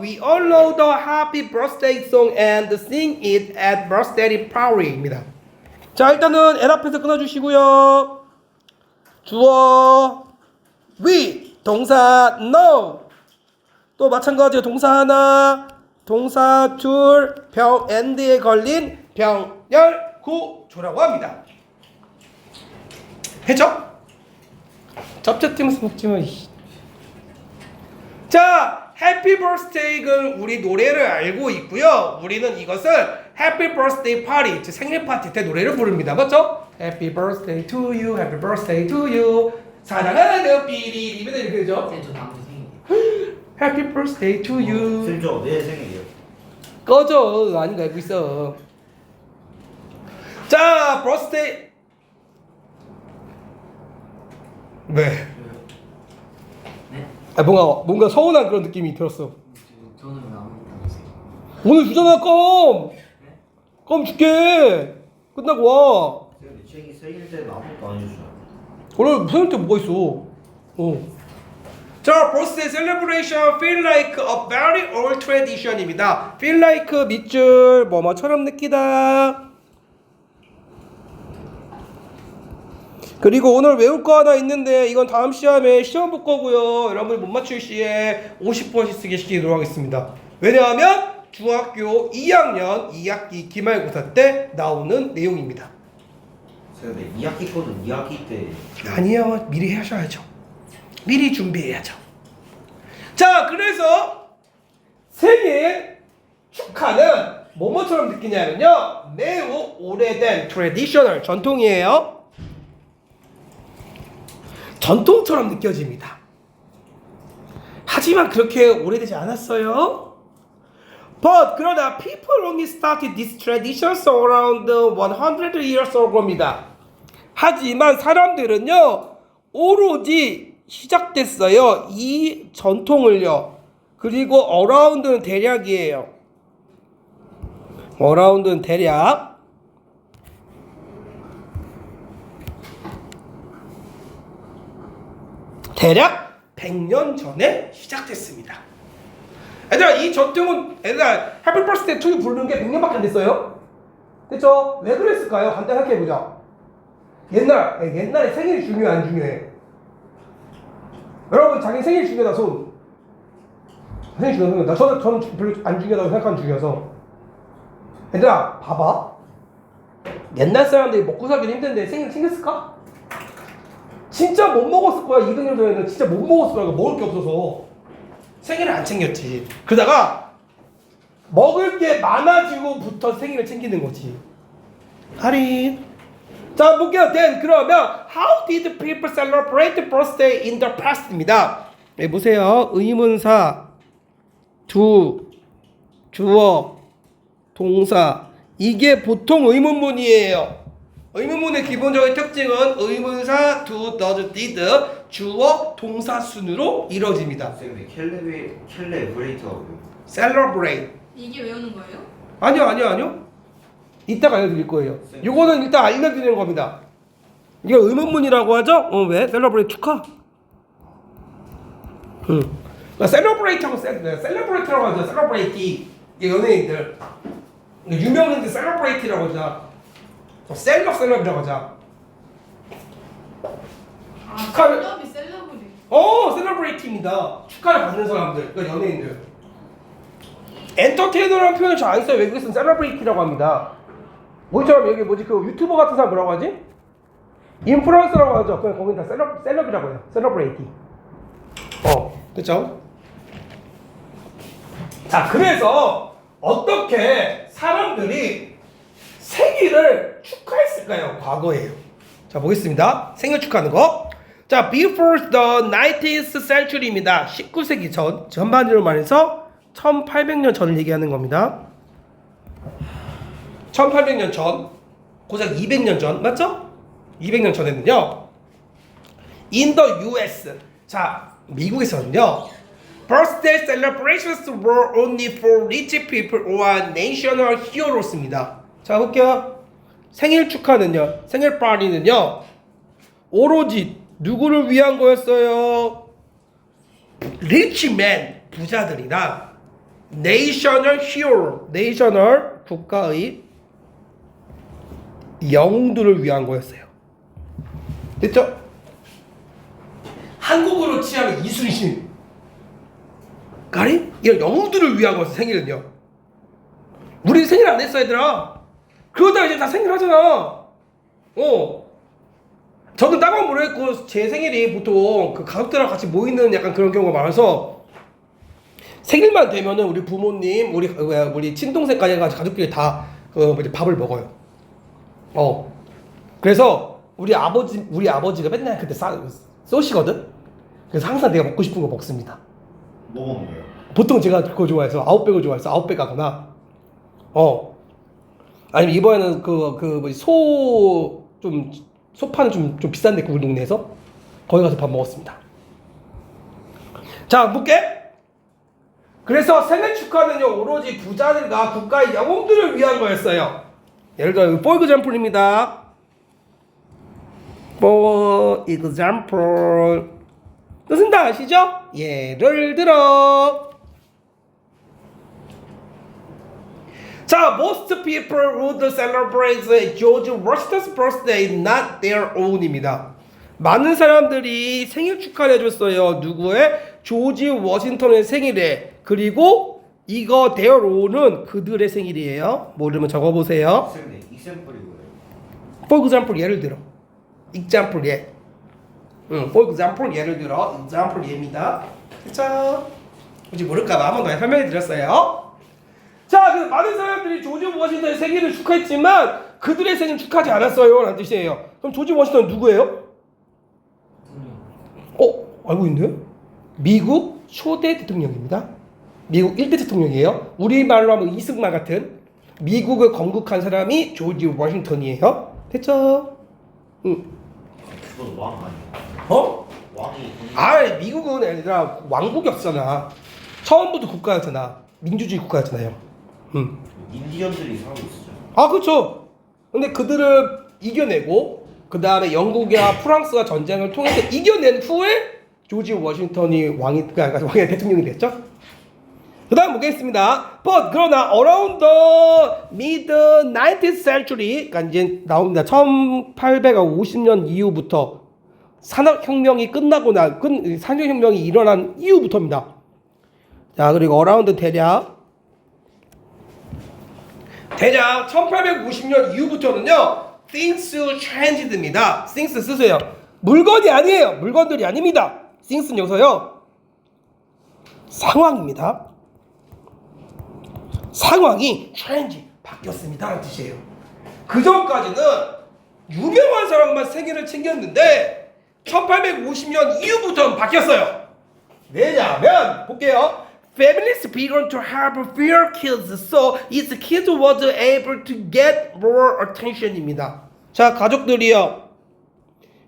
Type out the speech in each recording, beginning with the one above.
We all know the happy birthday song and sing it at birthday party입니다. 자, 일단은 L 앞에서 끊어주시고요. 주어 we 동사 no 또 마찬가지로 동사 하나 동사 둘병 and에 걸린 병렬 구조라고 합니다. 했죠? 접촉팀에서 먹지만 자, 해피 버스데이를 우리 노래를 알고 있고요. 우리는 이것을 해피 버스데이 파티, 즉 생일 파티 때 노래를 부릅니다. 맞죠? 해피 버스데이 투 유, 해피 버스데이 투 유. 사랑하는 삐리리 맨날 이렇게 되죠? 쌤, 저 다음 주 생일이에요. 해피 버스데이 투 유. 슬죠 내 생일이에요. 꺼져. 아닌 거 알고 있어. 자, 버스데이. 왜? 네? 아, 뭔가 뭔가 서운한 그런 느낌이 들었어. 저- 왜 했어요? 오늘 주잖아 껌. 껌 줄게. 끝나고 와. 근데 책이 생일 때는 아무것도 안 해주잖아. 오늘 무슨 때 뭐가 있어? 어. 자, birthday celebration feel like a very old tradition입니다. feel like 밑줄 뭐뭐처럼 느끼다. 그리고 오늘 외울 거 하나 있는데 이건 다음 시험에 시험 볼 거고요. 여러분이 못 맞출 시에 50번씩 쓰게 시키도록 하겠습니다. 왜냐하면 중학교 2학년 2학기 기말고사 때 나오는 내용입니다. 근데 2학기 거는 2학기 때 아니요 미리 하셔야죠 미리 준비해야죠 자 그래서 생일 축하는 뭐뭐처럼 느끼냐면요 매우 오래된 트레디셔널 전통이에요 전통처럼 느껴집니다. 하지만 그렇게 오래되지 않았어요. But 그러나 people only started this tradition around 100 years ago입니다. 하지만 사람들은요 오로지 시작됐어요. 이 전통을요. 그리고 어라운드는 대략이에요. 어라운드는 대략 대략 100년 전에 시작됐습니다 얘들아 이 전통은 얘들아 해피 버스데이 투유 부르는 게 100년밖에 안 됐어요 됐죠? 왜 그랬을까요? 간단히 생각해보자 옛날 예, 옛날에 생일이 중요해 안 중요해? 여러분 자기 생일 중요하다 손 생일 중요하다 나 저는 저는 별로 안 중요하다고 생각하는 중이어서 얘들아 봐봐 옛날 사람들이 먹고 살기 힘든데 생일 챙겼을까? 진짜 못 먹었을 거야 200년 전에는 진짜 못 먹었을 거야 먹을 게 없어서 생일을 안 챙겼지 그러다가 먹을 게 많아지고부터 생일을 챙기는 거지 할인 자 볼게요. Then 그러면 How did people celebrate birthday in the past입니다. 네, 보세요. 의문사 두 주어 동사 이게 보통 의문문이에요. 의문문의 기본적인 특징은 의문사 do, does, did 주어 동사 순으로 이루어집니다. 근데 캘레베 캘레브레이터고요. Celebrate 이게 외우는 거예요? 아니요, 아니요, 아니요. 이따가 알려드릴 거예요. 요거는 일단 알려드리는 겁니다. 이게 의문문이라고 하죠? 어, 왜? 셀러브레이트 축하. 응. 그러니까 셀, 네, 셀러브레이트라고 하죠. 셀러브레이트. 이게 연예인들. 유명인들 셀러브레이트라고 하죠. 셀럽 셀럽이라고 하죠. 아, 축하를- 셀럽이 셀럽이. 어, 셀러브레이트입니다. 축하를 받는 사람들, 그러니까 연예인들. 엔터테이너라는 표현을 잘 안 써요. 외국에서는 셀러브레이트라고 합니다. 뭐처럼 여기 뭐지 그 유튜버 같은 사람 뭐라고 하지? 인플루언서라고 하죠. 그냥 거긴 다 셀럽 셀럽이라고 해요. 셀러브레이티. 어, 그렇죠? 자, 그래서 어떻게 사람들이 생일을 축하했을까요? 과거에요. 자, 보겠습니다. 생일 축하하는 거. 자, before the 19th century입니다. 19세기 전, 전반적으로 말해서 1800년 전을 얘기하는 겁니다. 1800년 전, 고작 200년 전, 맞죠? 200년 전에는요. In the US. 자, 미국에서는요. Birthday celebrations were only for rich people or national heroes입니다. 자, 볼게요. 생일 축하는요. 생일 파티는요. 오로지 누구를 위한 거였어요? man 부자들이나 national hero, national 국가의 영웅들을 위한 거였어요. 됐죠? 한국으로 치하면 이순신, 가리 이런 영웅들을 위한 거였어 생일은요. 우리 생일 안 했어 얘들아. 그러다가 이제 다 생일 하잖아. 어. 저는 따가운 모르겠고 제 생일이 보통 그 가족들이랑 같이 모이는 약간 그런 경우가 많아서 생일만 되면은 우리 부모님, 우리 우리 친동생까지 해가지고 가족끼리 다 그, 뭐지, 밥을 먹어요. 어. 그래서 우리 아버지, 우리 아버지가 맨날 그때 싸, 쏘시거든. 그래서 항상 내가 먹고 싶은 거 먹습니다. 뭐 먹는 거예요? 보통 제가 그거 좋아해서 아웃백을 좋아해서 아웃백 가거나 어 아니면 이번에는 그 그 뭐지 소 좀 소파는 좀, 좀 비싼데 그 동네에서 거기 가서 밥 먹었습니다. 자 볼게. 그래서 생일 축하는요 오로지 부자들과 국가의 영웅들을 위한 거였어요. 예를 들어 for example입니다. for example 뜻은 다 아시죠? 예를 들어 자, most people would celebrate George Washington's birthday, not their own입니다. 많은 사람들이 생일 축하를 해줬어요. 누구의? 조지 워싱턴의 생일에. 그리고 이거 their own은 그들의 생일이에요. 모르면 적어보세요. For example 예를 들어. example 예. 응, for example 예를 들어 example 예입니다. 그쵸? 혹시 모를까봐 한 번 더 설명해 드렸어요. 자, 그 많은 사람들이 조지 워싱턴의 생일을 축하했지만 그들의 생일 축하하지 않았어요. 라는 뜻이에요. 그럼 조지 워싱턴은 누구예요? 어? 알고 있네? 미국 초대 대통령입니다. 미국 1대 대통령이에요. 우리말로 하면 이승만 같은 미국을 건국한 사람이 조지 워싱턴이에요. 됐죠? 응. 그건 왕 아니에요? 어? 왕이 아, 미국은 아니라 왕국이었잖아. 처음부터 국가였잖아. 민주주의 국가였잖아요. 응. 인디언들이 살고 있었죠. 아, 그렇죠. 근데 그들을 이겨내고 그 다음에 영국이나 프랑스가 전쟁을 통해서 이겨낸 후에 조지 워싱턴이 왕이 그러니까 왕이 대통령이 됐죠. 그 다음 보겠습니다. But 그러나 around the mid 19th century, 그러니까 이제 나옵니다. 1850년 이후부터 산업혁명이 끝나고 난, 끝, 산업혁명이 일어난 이후부터입니다. 자, 그리고 around 대략 대략 1850년 이후부터는요 things changed입니다. things 쓰세요. 물건이 아니에요. 물건들이 아닙니다. things는 여기서요 상황입니다. 상황이 change 바뀌었습니다라는 뜻이에요. 그 전까지는 유명한 사람만 생일을 챙겼는데 1850년 이후부터는 바뀌었어요. 왜냐하면 볼게요. Families began to have fewer kids, so its kids was able to get more attention입니다. 자, 가족들이요.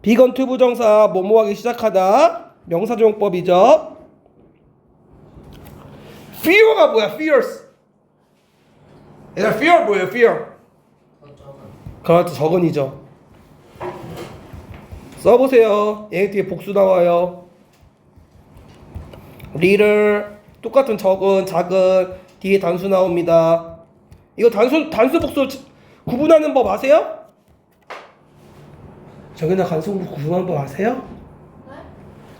비건 투 부정사 뭐뭐하기 시작하다 명사조용법이죠. fear가 뭐야? fears. 얘들아, fear 뭐예요? fear. 그렇죠, 적은이죠. 써보세요. 얘 뒤에 복수 나와요. 리를 똑같은 적은 작은 뒤에 단수 나옵니다. 이거 단수 단수 복수 치- 구분하는 법 아세요? 적이나 단수 구분하는 법 아세요?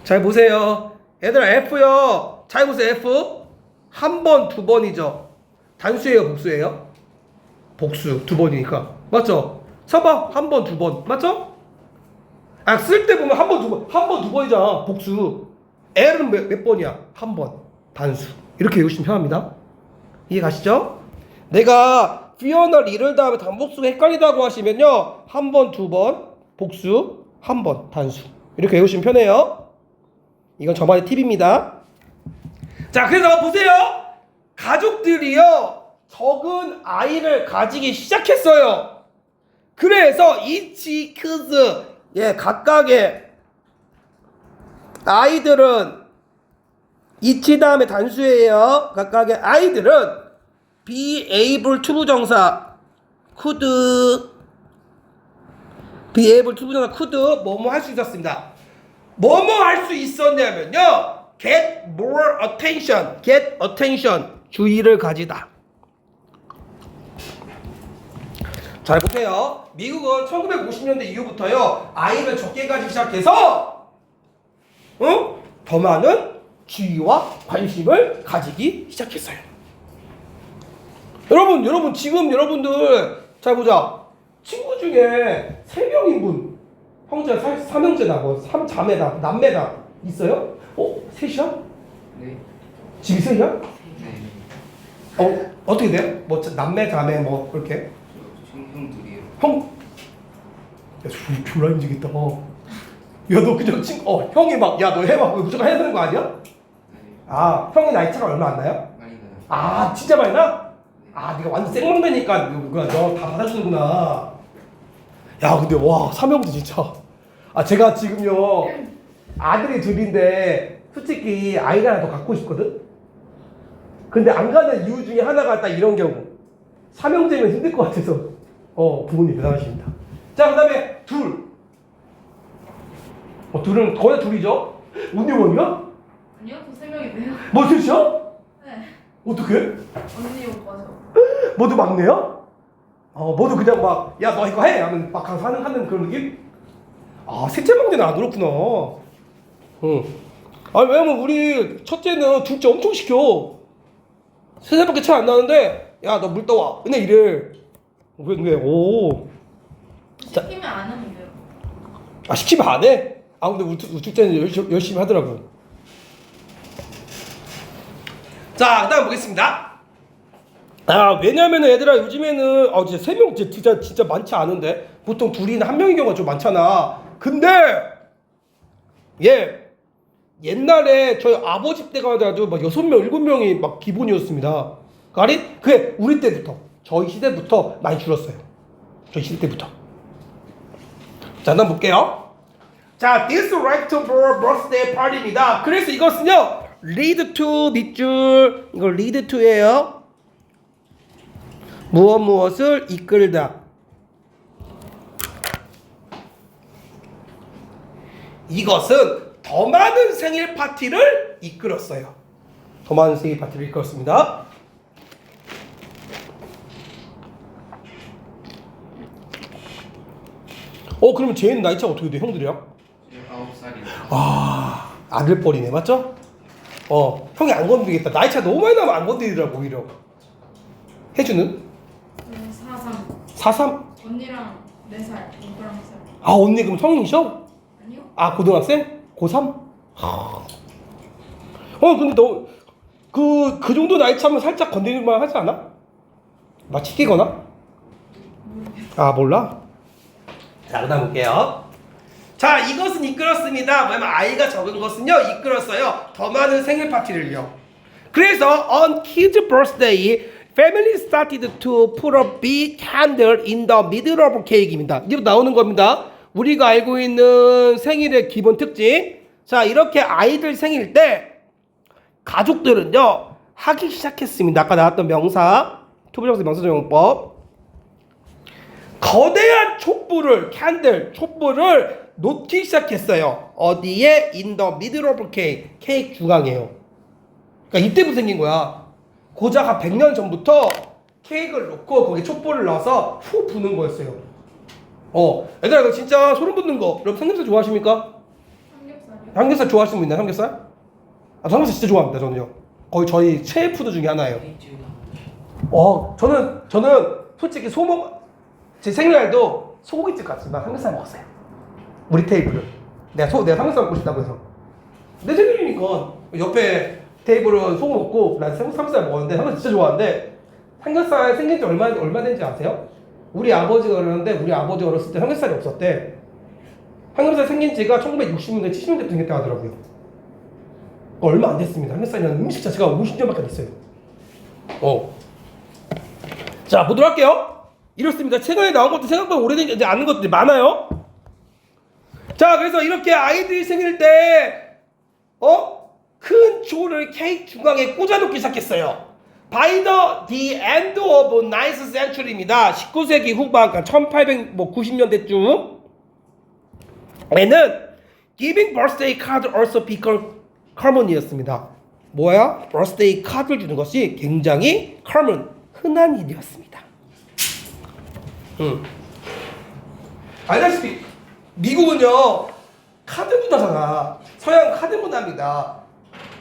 잘 보세요. 얘들아 F요. 잘 보세요 F. 한 번, 두 번이죠. 단수예요, 복수예요? 복수 두 번이니까 맞죠? 써봐 한 번, 두 번 맞죠? 아 쓸 때 보면 한 번, 두 번, 한 번, 두 번이잖아 복수. L은 몇, 몇 번이야? 한 번. 단수. 이렇게 외우시면 편합니다. 이해 가시죠? 내가 피어널 이를 다음에 단복수가 헷갈리다고 하시면요. 한 번, 두 번, 복수, 한 번, 단수. 이렇게 외우시면 편해요. 이건 저만의 팁입니다. 자, 그래서 보세요. 가족들이요. 적은 아이를 가지기 시작했어요. 그래서 each kids, 예, 각각의 아이들은 이치 다음에 단수예요. 각각의 아이들은 be able to 부정사 could be able to 부정사 could 뭐뭐 할 수 있었습니다. 뭐뭐 할 수 있었냐면요. get more attention, get attention, 주의를 가지다. 잘 보세요. 미국은 1950년대 이후부터요 아이를 적게 가지기 시작해서 어? 더 많은 주의와 관심을 가지기 시작했어요. 여러분, 여러분 지금 여러분들 잘 보자. 친구 중에 세 명인 분 형제 사, 삼형제다 뭐 삼자매다 남매다 있어요? 어 셋이야? 네. 집이 셋이야? 네. 어 어떻게 돼요? 뭐 자- 남매 자매 뭐 그렇게 형들이요. 형. 야 졸- 졸라 힘들겠다. 야너 그저 친 어, 형이 막 야 너 해봐 무조건 해야 되는 거 아니야? 네. 아 형이 나이 차가 얼마 안 나요? 많이 나요. 아 진짜 많이 나? 아 네가 완전 생망되니까 너다 받아주는구나. 야 근데 와 삼형도 진짜. 아 제가 지금요 아들이 둘인데 솔직히 아이가 하나 더 갖고 싶거든. 근데 안 가는 이유 중에 하나가 딱 이런 경우. 삼형제면 힘들 것 같아서. 어 부모님 대단하십니다. 자 그 다음에 둘. 어 둘은 거의 다 둘이죠? 뭐야? 아니요, 저 세 명인데요. 뭐 셋이야? 네. 어떻게? 언니 오빠죠. 모두 막내야? 어, 모두 그냥 막, 야, 너 이거 해! 하면 막 가서 하는, 하는 그런 느낌? 아, 셋째 막내는 안 그렇구나. 응. 아, 왜냐면 우리 첫째는 둘째 엄청 시켜. 세 살밖에 차이 안 나는데, 야, 너 물 떠와. 근데 이래. 왜, 왜, 오. 자. 시키면 안 하면 돼요. 아, 시키면 안 해? 아, 근데 우리, 둘- 우리 둘째는 열심히, 열심히 하더라고. 자, 그 다음 보겠습니다. 아, 왜냐면은 얘들아, 요즘에는, 아, 진짜 세 명, 진짜, 진짜 많지 않은데? 보통 둘이나 한 명인 경우가 좀 많잖아. 근데, 예, 옛날에 저희 아버지 때가 하더라도 막 여섯 명, 일곱 명이 막 기본이었습니다. 아니? 그게 우리 때부터, 저희 시대부터 많이 줄었어요. 저희 시대 때부터. 자, 한번 볼게요. 자, this right to birthday party입니다. 그래서 이것은요, lead to 밑줄, 이거 lead to예요. 무엇 무엇을 이끌다. 이것은 더 많은 생일 파티를 이끌었어요. 더 많은 생일 파티를 이끌었습니다. 어, 그러면 쟤는 나이 차가 어떻게 돼? 형들이랑? 저 아홉 살이요. 아 아들뻘이네 맞죠? 어 형이 안 건드리겠다 나이 차 너무 많이 나면 안 건드리더라고 오히려 해주는 네, 4, 3. 43? 언니랑 4살, 오빠랑 3살. 아 언니 그럼 성인이셔? 아니요? 아 고등학생? 고3? 어 근데 너 그, 그 정도 나이 차면 살짝 건드릴만 하지 않아? 막 튀기거나? 아 몰라? 자 그다음 볼게요 자 이것은 이끌었습니다. 뭐냐면 아이가 적은 것은요 이끌었어요. 더 많은 생일 파티를요. 그래서 on kids birthday family started to put a big candle in the middle of cake입니다. 이제부터 나오는 겁니다. 우리가 알고 있는 생일의 기본 특징. 자 이렇게 아이들 생일 때 가족들은요 하기 시작했습니다. 아까 나왔던 명사 투부정사 명사정용법. 거대한 촛불을 캔들 촛불을 놓기 시작했어요. 어디에 in the middle of cake 케이크 중앙에요. 그러니까 이때부터 생긴 거야. 고작 한 100년 전부터 케이크를 놓고 거기에 촛불을 넣어서 후 부는 거였어요. 어, 얘들아 이거 진짜 소름 돋는 거. 여러분 삼겹살 좋아하십니까? 삼겹살이요? 삼겹살 좋아하시는 분 있나요? 삼겹살? 아, 삼겹살 진짜 좋아합니다 저는요. 거의 저희 최애 푸드 중에 하나예요. 어, 저는 저는 솔직히 소먹 제 생일날도 소고기집 갔지만 삼겹살 먹었어요. 우리 테이블은 내가 소 내가 삼겹살 먹고 싶다고 해서 내 생일이니까 옆에 테이블은 소고 먹고 난 삼- 삼겹살 먹었는데 삼겹살 진짜 좋아하는데 삼겹살 생긴 지 얼마 얼마 된지 아세요? 우리 아버지가 그러는데 우리 아버지 어렸을 때 삼겹살이 없었대. 삼겹살 생긴 지가 1960년대 70년대부터 생겼다 하더라고요. 얼마 안 됐습니다. 삼겹살이라는 음식 자체가 50년밖에 안 됐어요. 어. 자 보도록 할게요 이렇습니다 최근에 나온 것도 생각보다 오래된 게 아는 것들이 많아요 자 그래서 이렇게 아이들이 생길 때 어? 큰 조를 케이크 중앙에 꽂아놓기 시작했어요 By the, the end of 9th century입니다 19세기 후반 그러니까 1890년대쯤 에는 giving birthday card also become 커먼이었습니다. 뭐야? birthday 카드를 주는 것이 굉장히 커먼 흔한 일이었습니다. 음. 알다시피 미국은요 카드 문화잖아. 서양 카드 문화입니다.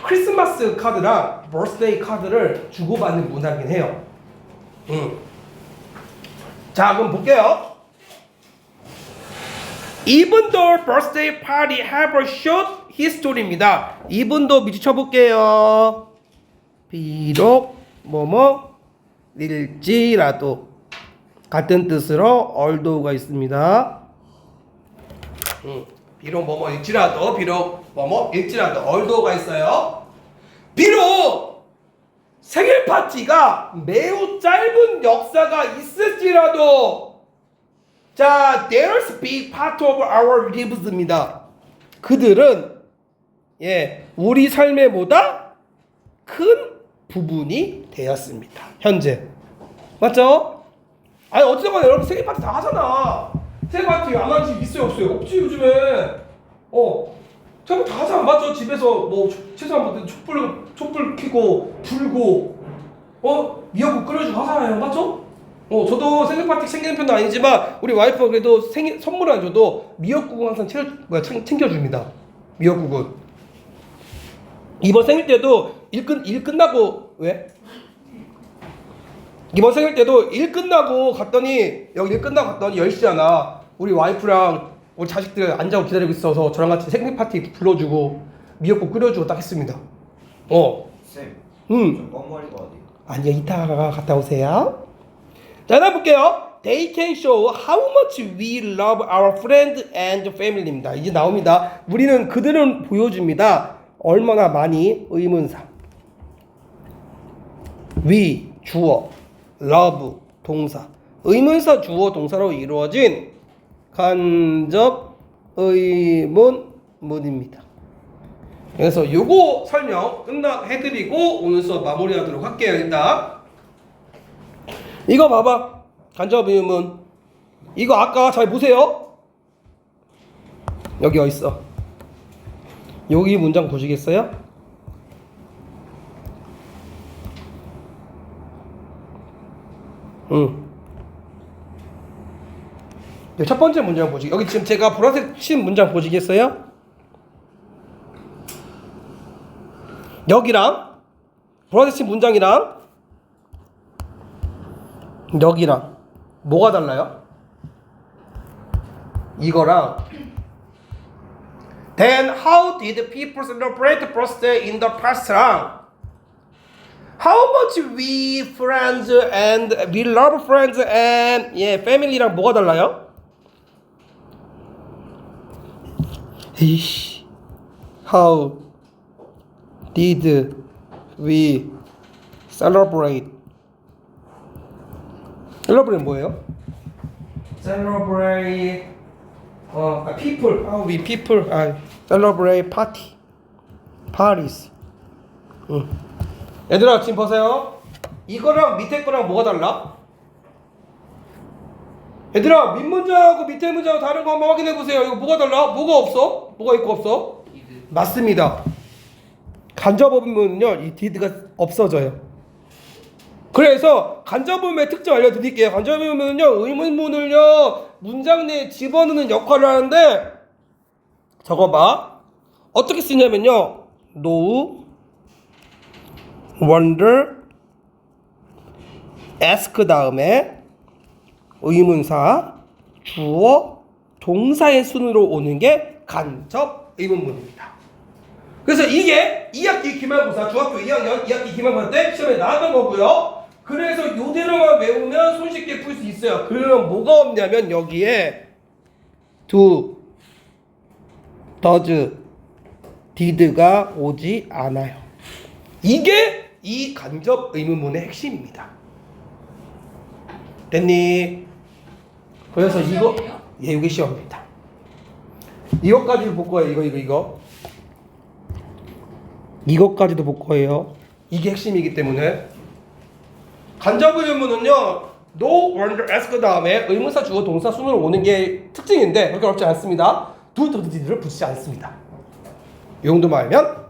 크리스마스 카드랑 버스데이 카드를 주고받는 문화긴 해요. 음. 자, 그럼 볼게요. Even though birthday party have a short history입니다. Even도 밑에 쳐볼게요. 비록 뭐뭐 일지라도 같은 뜻으로 althought가 있습니다. 음, 비록 뭐뭐 일지라도 비록 뭐뭐 일지라도 althought가 있어요. 비록 생일 파티가 매우 짧은 역사가 있을지라도 자, there's big part of our lives입니다. 그들은 예, 우리 삶의 보다 큰 부분이 되었습니다. 현재. 맞죠? 아니 어쨌든 여러분 생일 파티 다 하잖아. 안 하는 집 있어요 없어요? 없지 요즘에. 어. 생일 다 하잖아 맞죠? 집에서 뭐 최소한 뭐 촛불 촛불 켜고 불고 어 미역국 끓여주고 하잖아요 맞죠? 어 저도 생일 파티 챙기는 편도 아니지만 우리 와이프가 그래도 생일 선물 안 줘도 미역국은 항상 챙겨 뭐야 챙- 챙겨줍니다. 미역국은 이번 생일 때도 일 끝 일 끝나고 왜? 이번 생일 때도 일 끝나고 갔더니 여기 일 끝나고 갔더니 10시잖아. 우리 와이프랑 우리 자식들 앉아고 기다리고 있어서 저랑 같이 생일 파티 불러주고 미역국 끓여주고 딱 했습니다. 어, 쌤. 음. 저 껌머리가 어디? 아니요 이따가 갔다 오세요. 자 다음 볼게요. They can show how much we love our friends and family입니다. 이제 나옵니다. 우리는 그들은 보여줍니다. 얼마나 많이 의문사. we 주어, love 동사. 의문사 주어 동사로 이루어진 간접 의문 문입니다. 그래서 요거 설명 끝나 해드리고 오늘 수업 마무리하도록 할게요 일단 이거 봐봐 간접 의문 이거 아까 잘 보세요 여기 어딨어 여기 문장 보시겠어요? 응. 네, 첫 번째 문장 보시 여기 지금 제가 보라색 친 문장 보시겠어요? 여기랑 보라색 친 문장이랑 여기랑 뭐가 달라요? 이거랑 Then how did people celebrate birthday in the past랑 How much we friends and we love friends and 예 family랑 뭐가 달라요? 이씨 How did we celebrate? celebrate 뭐예요? celebrate 어 아, people how we people 아 celebrate party parties 응. 얘들아 지금 보세요 이거랑 밑에 거랑 뭐가 달라? 얘들아 밑 문장하고 밑에 문장 다른 거 한번 확인해 보세요 이거 뭐가 달라? 뭐가 없어? 뭐가 있고 없어? 맞습니다. 간접음은요, 이 디드가 없어져요. 그래서 간접음의 특징 알려드릴게요. 간접음은요, 의문문을요, 문장 내에 집어넣는 역할을 하는데, 저거 봐. 어떻게 쓰냐면요, know, wonder, ask 다음에 의문사, 주어, 동사의 순으로 오는 게 간접 의문문입니다. 그래서 이게 2학기 기말고사 중학교 2학년 2학기 기말고사 때 시험에 나왔던 거고요. 그래서 요대로만 외우면 손쉽게 풀 수 있어요. 그러면 뭐가 없냐면 여기에 do, does, did가 오지 않아요. 이게 이 간접 의문문의 핵심입니다. 됐니? 그래서 이거? 예, 이게 시험입니다. 이것까지도 볼 거예요. 이거 이거 이거. 이것까지도 볼 거예요. 이게 핵심이기 때문에 간접 의문은요. no wonder ask 다음에 의문사 주어 동사 순으로 오는 게 특징인데 그렇게 어렵지 않습니다. did를 붙이지 않습니다. 이 정도만 알면